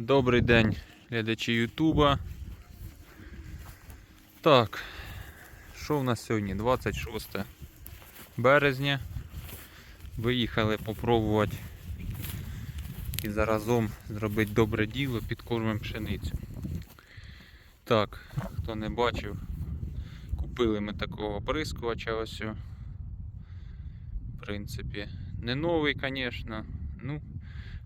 Добрий день, глядачі Ютуба. Так, що в нас сьогодні? 26 березня. Виїхали попробувати і заразом зробити добре діло, підкормимо пшеницю. Так, хто не бачив, купили ми такого оприскувача ось. В принципі, не новий, звісно. Ну,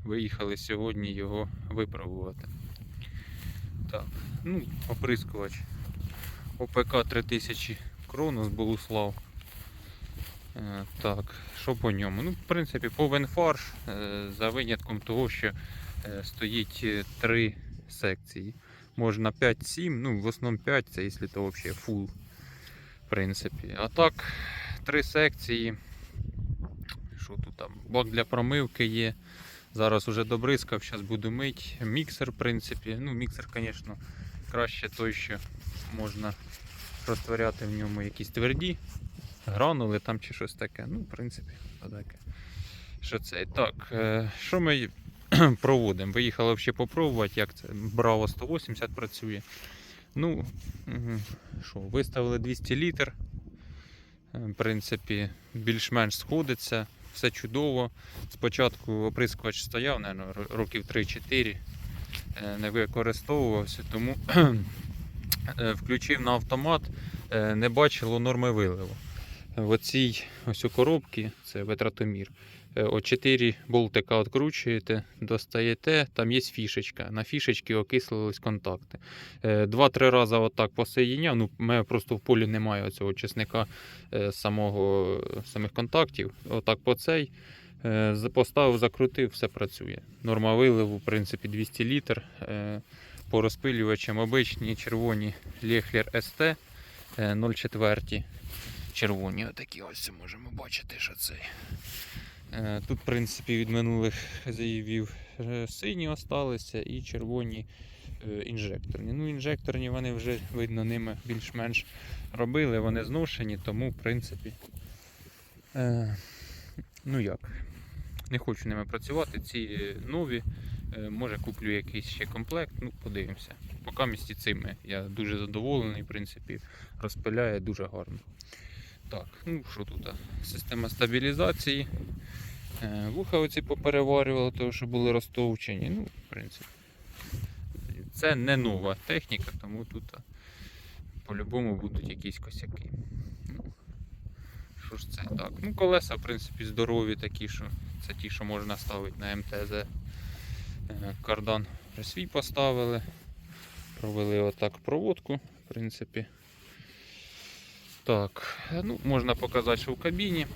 виїхали сьогодні його випробувати. Так, ну, оприскувач ОПК 3000 Кронос Болуслав. Е, Так, що по ньому? Ну, в принципі, повен фарш, е, за винятком того, що е, стоїть три секції. Можна 5-7, ну, в основному 5, це якщо то взагалі фул. В принципі. А так, три секції. Що тут там? Бак для промивки є. Зараз уже добризкав, зараз буду мить. Міксер, в принципі. Ну, міксер, звісно, краще той, що можна розтворяти в ньому якісь тверді, гранули там чи щось таке. Ну, в принципі, таке. Що це? Так, е, що ми проводимо? Виїхали взагалі попробувати, як це. Браво 180 працює. Ну, що, виставили 200 літр. Е, В принципі, більш-менш сходиться, все чудово. Спочатку оприскувач стояв, наверное, років 3-4, е, не використовувався, тому е, включив на автомат, е, не бачило норми виливу. В оцій ось у коробці, це витратомір. Е, О 4 болтика відкручуєте, достаєте, там є фішечка. На фішечці окислились контакти. Е, Два-три рази отак посоєдняв. Ну, мене просто в полі немає цього чесника е, самого, самих контактів. Отак по цей. Е, Поставив, закрутив, все працює. Норма виливу, в принципі, 200 літр. Е, По розпилювачам обичні червоні ST е, 0,4. Червоні отакі ось можемо бачити, що це. Е, Тут, в принципі, від минулих заявів е, сині осталися і червоні е, інжекторні. Ну, інжекторні вони вже, видно, ними більш-менш робили, вони зношені, тому, в принципі, ну як, не хочу ними працювати. Ці нові, може куплю якийсь ще комплект, ну, подивимося. Поки місті цими я дуже задоволений, в принципі, розпиляє дуже гарно. Так, ну що тут? Система стабілізації. Е, Вуха оці попереварювали, тому що були розтовчені. Ну, в принципі. Це не нова техніка, тому тут по-любому будуть якісь косяки. Ну, що ж це? Так, ну колеса, в принципі, здорові такі, що це ті, що можна ставити на МТЗ. Е, Кардан вже свій поставили. Провели отак проводку, в принципі. Так, е, ну, можна показати, що в кабіні.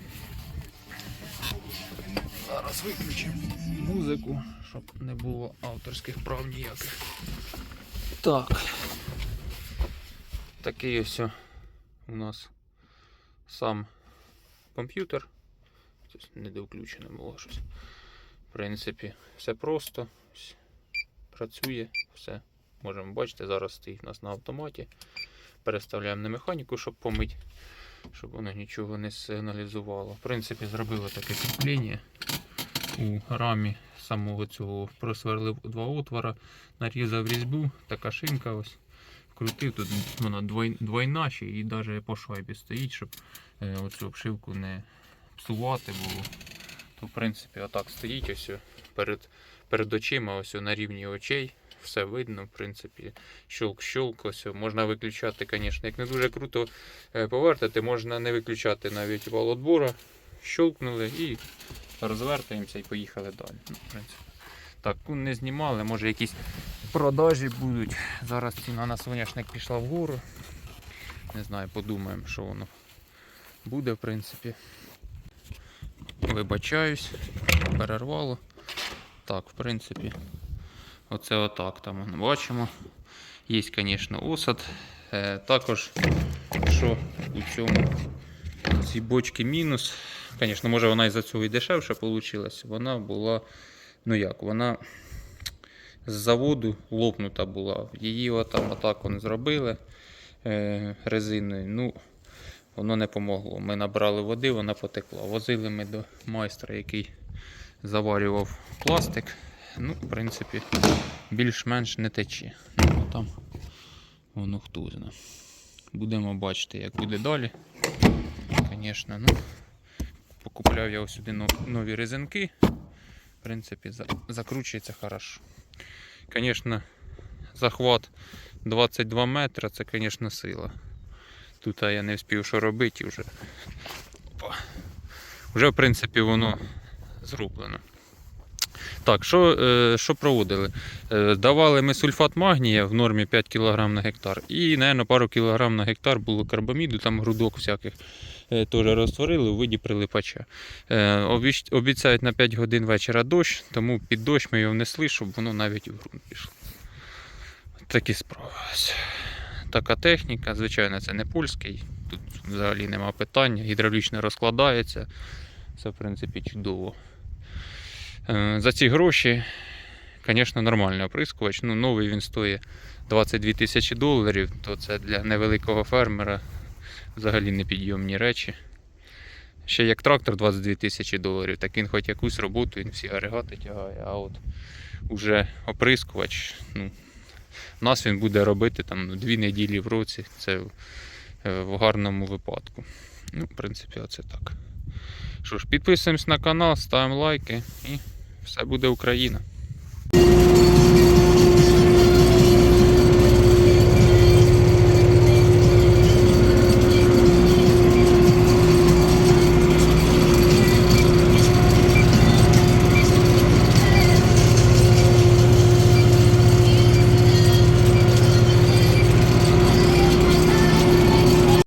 Зараз виключимо музику, щоб не було авторських прав ніяких. Так. Такий ось у нас сам комп'ютер. Щось недовключено було щось. В принципі, все просто. Працює, все. Можемо бачити, зараз стоїть у нас на автоматі. Переставляємо на механіку, щоб помити, щоб воно нічого не сигналізувало. В принципі, зробили таке кріплення у рамі самого цього просверлив два отвора, нарізав різьбу, така шинка ось. Вкрутив, тут вона двой- двойна ще і навіть по шайбі стоїть, щоб е, оцю обшивку не псувати було. То в принципі отак стоїть ось перед, перед очима, ось на рівні очей. Все видно, в принципі, щелк-щелк, ось можна виключати, звісно, як не дуже круто е, повертати, можна не виключати навіть вал отбора. Щелкнули і розвертаємося і поїхали далі. Ну, в принципі. Так, не знімали, може якісь продажі будуть. Зараз ціна на соняшник пішла вгору. Не знаю, подумаємо, що воно буде, в принципі. Вибачаюсь, перервало. Так, в принципі, оце отак там бачимо. Є, звісно, осад. Також, що у цьому у цій бочці мінус. Звісно, може вона із-за цього і дешевше вийшла. Вона була, ну як, вона з заводу лопнута була. Її отам отак вони зробили е, резиною. Ну, воно не помогло. Ми набрали води, вона потекла. Возили ми до майстра, який заварював пластик. Ну, в принципі, більш-менш не тече. Ну, там воно хто знає. Будемо бачити, як буде далі. Звісно, ну, покупляв я ось сюди нові резинки. В принципі, закручується хорошо. Звісно, захват 22 метри, це, звісно, сила. Тут я не встиг що робити вже. Опа. Вже, в принципі, воно зроблено. Так, що, е, що проводили? Е, давали ми сульфат магнія в нормі 5 кг на гектар. І, мабуть, пару кг на гектар було карбаміду, там грудок всяких е, теж розтворили у виді прилипача. Обіцяють на 5 годин вечора дощ, тому під дощ ми його внесли, щоб воно навіть у ґрунт пішло. Такі справи. Така техніка, звичайно, це не польський. Тут взагалі нема питання. Гідравлічно розкладається. Це, в принципі, чудово. Е, За ці гроші, звісно, нормальний оприскувач. Ну, новий він стоїть 22 тисячі доларів, то це для невеликого фермера взагалі непідйомні речі. Ще як трактор 22 тисячі доларів, так він хоч якусь роботу, він всі агрегати тягає, а от уже оприскувач, ну, у нас він буде робити там ну, дві неділі в році, це е, в гарному випадку. Ну, в принципі, оце так. Що ж, підписуємось на канал, ставимо лайки і все буде Україна.